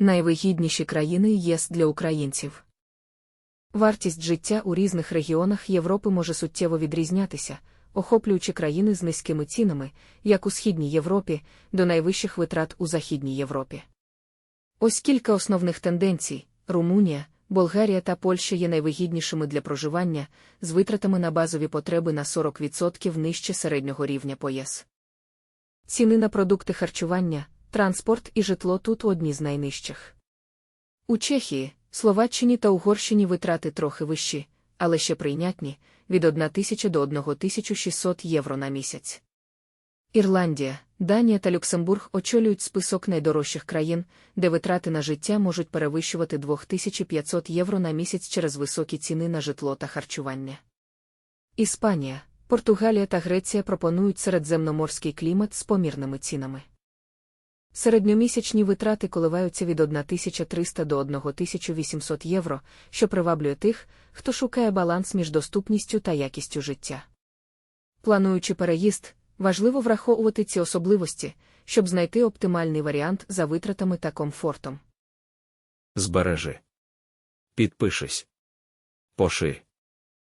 Найвигідніші країни ЄС для українців. Вартість життя у різних регіонах Європи може суттєво відрізнятися, охоплюючи країни з низькими цінами, як у Східній Європі, до найвищих витрат у Західній Європі. Ось кілька основних тенденцій: Румунія, Болгарія та Польща є найвигіднішими для проживання, з витратами на базові потреби на 40% нижче середнього рівня по ЄС. Ціни на продукти харчування, транспорт і житло тут одні з найнижчих. У Чехії, Словаччині та Угорщині витрати трохи вищі, але ще прийнятні від 1 тисячі до 1600 євро на місяць. Ірландія, Данія та Люксембург очолюють список найдорожчих країн, де витрати на життя можуть перевищувати 2500 євро на місяць через високі ціни на житло та харчування. Іспанія, Португалія та Греція пропонують середземноморський клімат з помірними цінами. Середньомісячні витрати коливаються від 1300 до 1800 євро, що приваблює тих, хто шукає баланс між доступністю та якістю життя. Плануючи переїзд, важливо враховувати ці особливості, щоб знайти оптимальний варіант за витратами та комфортом. Збережи. Підпишись. Поши.